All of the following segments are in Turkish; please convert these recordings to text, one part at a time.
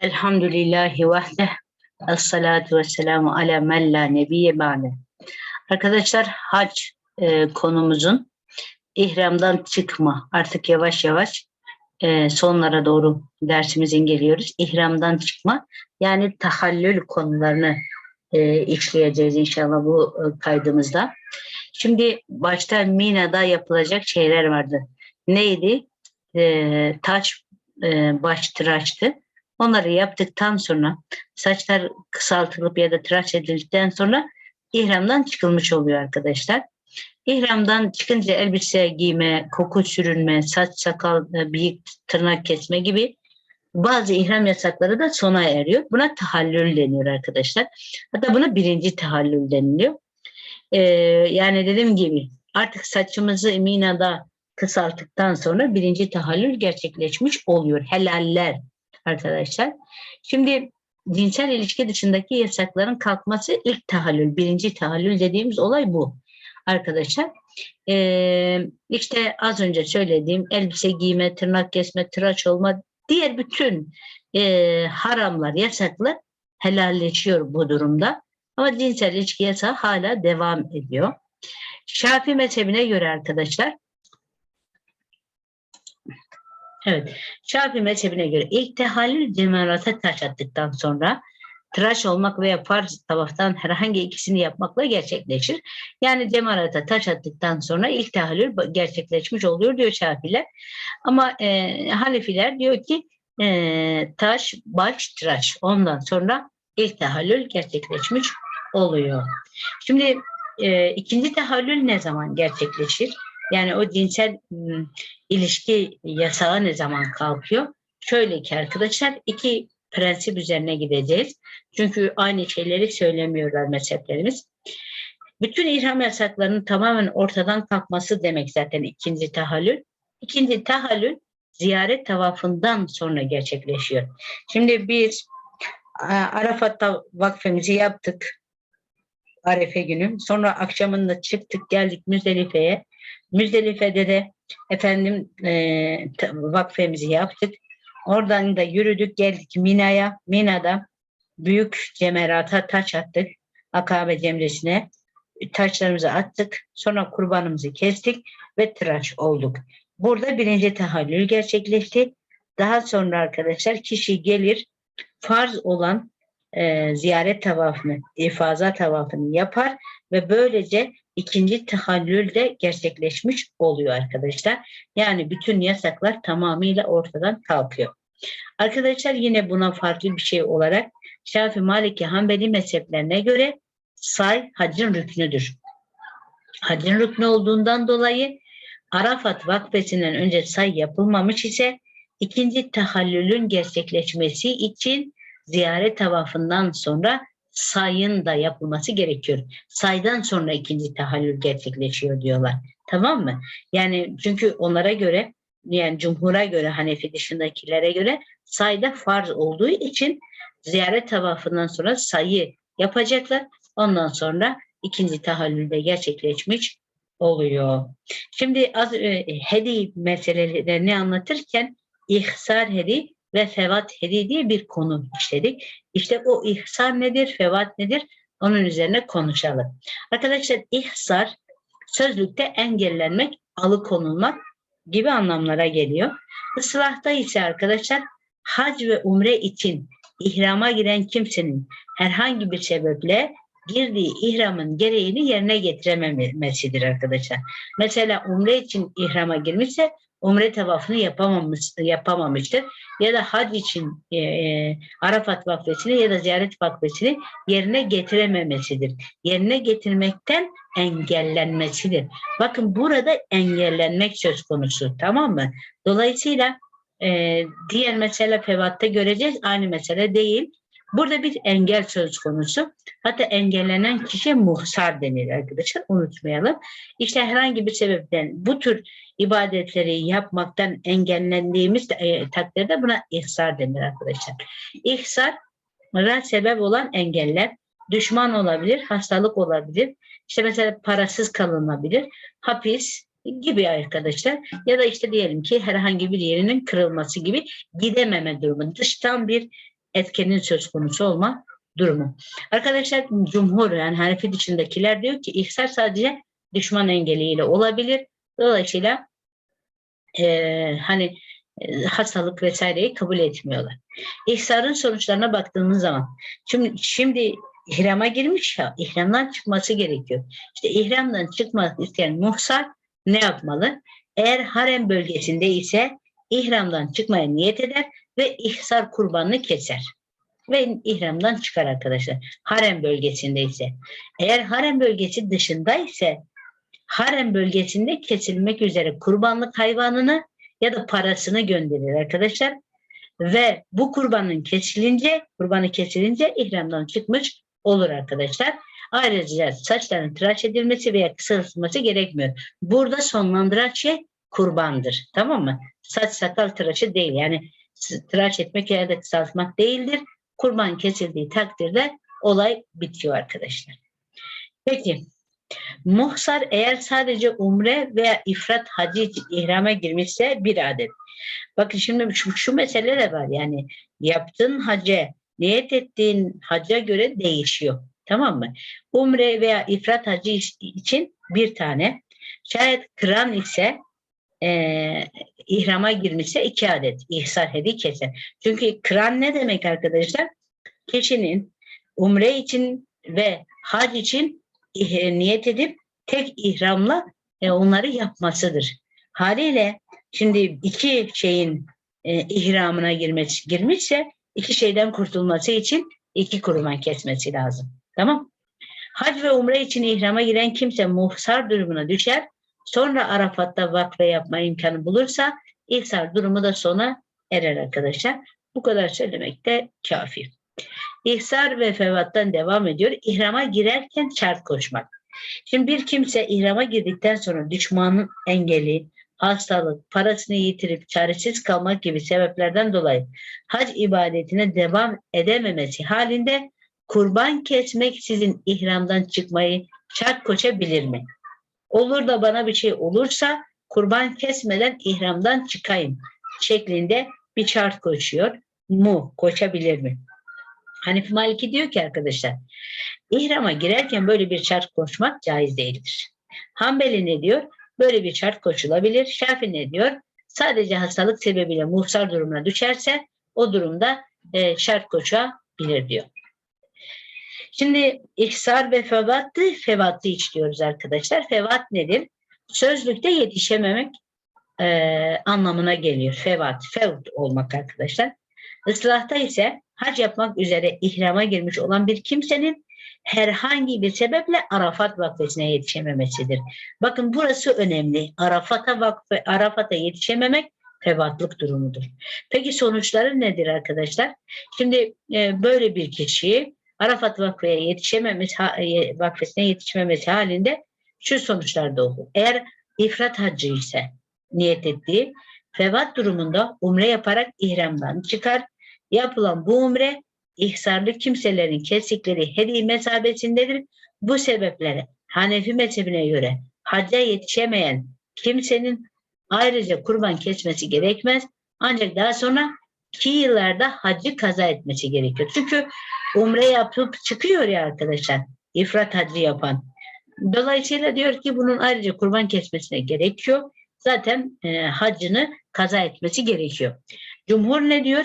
Elhamdülillahi vahdeh. Esselatu vesselamu ala men la nebiyye ba'de. Arkadaşlar hac e, konumuzun ihramdan çıkma. Artık yavaş yavaş e, sonlara doğru dersimizin geliyoruz. İhramdan çıkma yani tahallül konularını e, işleyeceğiz inşallah bu e, kaydımızda. Şimdi başta Mina'da yapılacak şeyler vardı. Neydi? E, taç e, baş tıraştı. Onları yaptıktan sonra saçlar kısaltılıp ya da tıraş edildikten sonra ihramdan çıkılmış oluyor arkadaşlar. İhramdan çıkınca elbise giyme, koku sürünme, saç sakal, e, bıyık, tırnak kesme gibi bazı ihram yasakları da sona eriyor. Buna tahallül deniyor arkadaşlar. Hatta buna birinci tahallül deniliyor. Ee, yani dediğim gibi artık saçımızı minada kısalttıktan sonra birinci tahallül gerçekleşmiş oluyor. Helaller arkadaşlar. Şimdi cinsel ilişki dışındaki yasakların kalkması ilk tahallül, birinci tahallül dediğimiz olay bu arkadaşlar. Ee, işte az önce söylediğim elbise giyme, tırnak kesme, tıraş olma, diğer bütün e, haramlar, yasaklar helalleşiyor bu durumda. Ama cinsel ilişki yasağı hala devam ediyor. Şafii mezhebine göre arkadaşlar Evet. Şafii mezhebine göre ilk tehallül cemarata taş attıktan sonra tıraş olmak veya farz tavaftan herhangi ikisini yapmakla gerçekleşir. Yani cemarata taş attıktan sonra ilk tahallül gerçekleşmiş oluyor diyor Şafiler. Ama e, Hanefiler diyor ki e, taş, baş, tıraş. Ondan sonra ilk tahallül gerçekleşmiş oluyor. Şimdi e, ikinci tahallül ne zaman gerçekleşir? Yani o cinsel ıı, ilişki yasağı ne zaman kalkıyor? Şöyle ki arkadaşlar iki prensip üzerine gideceğiz. Çünkü aynı şeyleri söylemiyorlar mezheplerimiz. Bütün ihram yasaklarının tamamen ortadan kalkması demek zaten ikinci tahallül. İkinci tahallül ziyaret tavafından sonra gerçekleşiyor. Şimdi biz Arafat'ta vakfemizi yaptık. Arefe günü. Sonra akşamında çıktık geldik Müzdelife'ye. Müzdelife'de de efendim e, vakfemizi yaptık. Oradan da yürüdük geldik Mina'ya. Mina'da büyük cemerata taş attık. Akabe cemresine taşlarımızı attık. Sonra kurbanımızı kestik ve tıraş olduk. Burada birinci tahallül gerçekleşti. Daha sonra arkadaşlar kişi gelir farz olan e, ziyaret tavafını, ifaza tavafını yapar ve böylece ikinci tahallül de gerçekleşmiş oluyor arkadaşlar. Yani bütün yasaklar tamamıyla ortadan kalkıyor. Arkadaşlar yine buna farklı bir şey olarak Şafi Maliki Hanbeli mezheplerine göre say hacın rüknüdür. Hacın rüknü olduğundan dolayı Arafat vakfesinden önce say yapılmamış ise ikinci tahallülün gerçekleşmesi için ziyaret tavafından sonra sayın da yapılması gerekiyor. Saydan sonra ikinci tahallül gerçekleşiyor diyorlar. Tamam mı? Yani çünkü onlara göre yani cumhura göre Hanefi dışındakilere göre sayda farz olduğu için ziyaret tavafından sonra sayı yapacaklar. Ondan sonra ikinci tahallülde gerçekleşmiş oluyor. Şimdi az e, hedi meselelerini anlatırken ihsar hedi ve fevat hedi diye bir konu işledik. İşte o ihsar nedir, fevat nedir? Onun üzerine konuşalım. Arkadaşlar ihsar sözlükte engellenmek, alıkonulmak gibi anlamlara geliyor. Islahta ise arkadaşlar hac ve umre için ihrama giren kimsenin herhangi bir sebeple girdiği ihramın gereğini yerine getirememesidir arkadaşlar. Mesela umre için ihrama girmişse umre tavafını yapamamış, yapamamıştır. Ya da hac için e, e, Arafat vakfesini ya da ziyaret vakfesini yerine getirememesidir. Yerine getirmekten engellenmesidir. Bakın burada engellenmek söz konusu tamam mı? Dolayısıyla e, diğer mesele fevatta göreceğiz. Aynı mesele değil. Burada bir engel söz konusu. Hatta engellenen kişi muhsar denir arkadaşlar. Unutmayalım. İşte herhangi bir sebepten bu tür ibadetleri yapmaktan engellendiğimiz e, takdirde buna ihsar denir arkadaşlar. İhsar sebep olan engeller düşman olabilir, hastalık olabilir. İşte mesela parasız kalınabilir, hapis gibi arkadaşlar. Ya da işte diyelim ki herhangi bir yerinin kırılması gibi gidememe durumu. Dıştan bir etkenin söz konusu olma durumu. Arkadaşlar cumhur yani Hanefi dışındakiler diyor ki ihsar sadece düşman engeliyle olabilir. Dolayısıyla eee, hani e, hastalık vesaireyi kabul etmiyorlar. İhsarın sonuçlarına baktığımız zaman şimdi, şimdi ihrama girmiş ya ihramdan çıkması gerekiyor. İşte ihramdan çıkmak isteyen muhsar ne yapmalı? Eğer harem bölgesinde ise ihramdan çıkmaya niyet eder ve ihsar kurbanını keser. Ve ihramdan çıkar arkadaşlar. Harem bölgesinde ise. Eğer harem bölgesi dışında ise harem bölgesinde kesilmek üzere kurbanlık hayvanını ya da parasını gönderir arkadaşlar. Ve bu kurbanın kesilince, kurbanı kesilince ihramdan çıkmış olur arkadaşlar. Ayrıca saçların tıraş edilmesi veya kısaltılması gerekmiyor. Burada sonlandıran şey kurbandır. Tamam mı? Saç sakal tıraşı değil. Yani tıraş etmek ya da kısaltmak değildir. Kurban kesildiği takdirde olay bitiyor arkadaşlar. Peki Muhsar eğer sadece umre veya ifrat hacı ihrama girmişse bir adet. Bakın şimdi şu, şu mesele de var yani yaptığın hacı niyet ettiğin hacca göre değişiyor. Tamam mı? Umre veya ifrat hacı için bir tane. Şayet kıran ise e, ihrama girmişse iki adet ihsar hedi keser. Çünkü kıran ne demek arkadaşlar? Kişinin umre için ve hac için niyet edip tek ihramla e, onları yapmasıdır. Haliyle şimdi iki şeyin e, ihramına girmesi, girmişse iki şeyden kurtulması için iki kurban kesmesi lazım. Tamam? Hac ve umre için ihrama giren kimse muhsar durumuna düşer. Sonra Arafat'ta vakfe yapma imkanı bulursa ihsar durumu da sona erer arkadaşlar. Bu kadar söylemek de kafi. İhsar ve fevattan devam ediyor. İhrama girerken şart koşmak. Şimdi bir kimse ihrama girdikten sonra düşmanın engeli, hastalık, parasını yitirip çaresiz kalmak gibi sebeplerden dolayı hac ibadetine devam edememesi halinde kurban kesmek sizin ihramdan çıkmayı şart koşabilir mi? Olur da bana bir şey olursa kurban kesmeden ihramdan çıkayım şeklinde bir şart koşuyor mu? Koşabilir mi? Hanefi Maliki diyor ki arkadaşlar ihrama girerken böyle bir şart koşmak caiz değildir. Hanbeli ne diyor? Böyle bir şart koşulabilir. Şafi ne diyor? Sadece hastalık sebebiyle muhsar durumuna düşerse o durumda e, şart koşabilir diyor. Şimdi ihsar ve fevattı, fevattı işliyoruz arkadaşlar. Fevat nedir? Sözlükte yetişememek e, anlamına geliyor. Fevat, fevt olmak arkadaşlar. Islahta ise hac yapmak üzere ihrama girmiş olan bir kimsenin herhangi bir sebeple Arafat vakfesine yetişememesidir. Bakın burası önemli. Arafat'a vakfe, Arafat'a yetişememek fevatlık durumudur. Peki sonuçları nedir arkadaşlar? Şimdi e, böyle bir kişi Arafat vakfeye yetişememesi, e, vakfesine yetişmemesi halinde şu sonuçlarda olur. Eğer ifrat hacı ise niyet ettiği fevat durumunda umre yaparak ihramdan çıkar Yapılan bu umre ihsarlı kimselerin kestikleri hediye mesabesindedir. Bu sebeplere Hanefi mezhebine göre hacca yetişemeyen kimsenin ayrıca kurban kesmesi gerekmez. Ancak daha sonra iki yıllarda hacı kaza etmesi gerekiyor. Çünkü umre yapıp çıkıyor ya arkadaşlar. İfrat hacı yapan. Dolayısıyla diyor ki bunun ayrıca kurban kesmesine gerekiyor. Zaten e, hacını kaza etmesi gerekiyor. Cumhur ne diyor?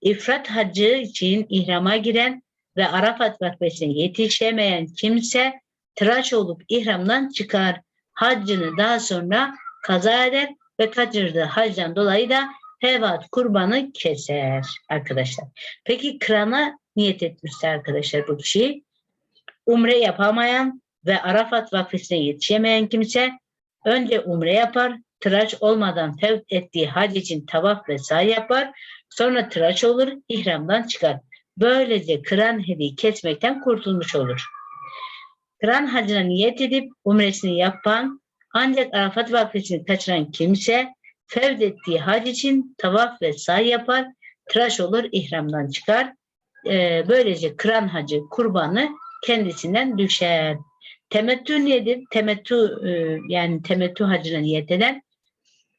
İfrat hacı için ihrama giren ve Arafat vakfesine yetişemeyen kimse tıraş olup ihramdan çıkar. Haccını daha sonra kaza eder ve kaçırdığı hacdan dolayı da hevat kurbanı keser arkadaşlar. Peki kırana niyet etmişse arkadaşlar bu kişi umre yapamayan ve Arafat vakfesine yetişemeyen kimse önce umre yapar, tıraş olmadan fevt ettiği hac için tavaf ve say yapar. Sonra tıraş olur, ihramdan çıkar. Böylece kıran hediye kesmekten kurtulmuş olur. Kıran hacına niyet edip umresini yapan ancak Arafat vakfesini kaçıran kimse fevd ettiği hac için tavaf ve say yapar, tıraş olur, ihramdan çıkar. Ee, böylece kıran hacı kurbanı kendisinden düşer. Temettü nedir? Temettü e, yani temettü hacına niyet eden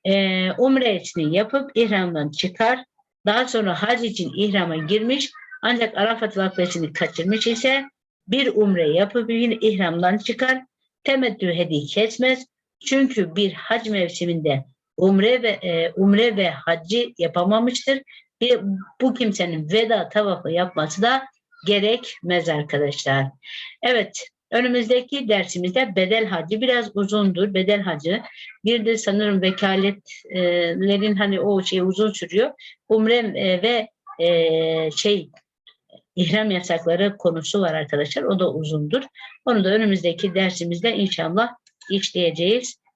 e, umresini yapıp ihramdan çıkar. Daha sonra hac için ihrama girmiş Ancak Arafat vakfesini kaçırmış ise bir umre yapıp yine ihramdan çıkar. Temettü hediye kesmez. Çünkü bir hac mevsiminde umre ve e, umre ve haccı yapamamıştır. Bir, bu kimsenin veda tavafı yapması da gerekmez arkadaşlar. Evet, önümüzdeki dersimizde bedel hacı biraz uzundur. Bedel hacı bir de sanırım vekaletlerin hani o şey uzun sürüyor. Umre e, ve e, şey ihram yasakları konusu var arkadaşlar. O da uzundur. Onu da önümüzdeki dersimizde inşallah işleyeceğiz.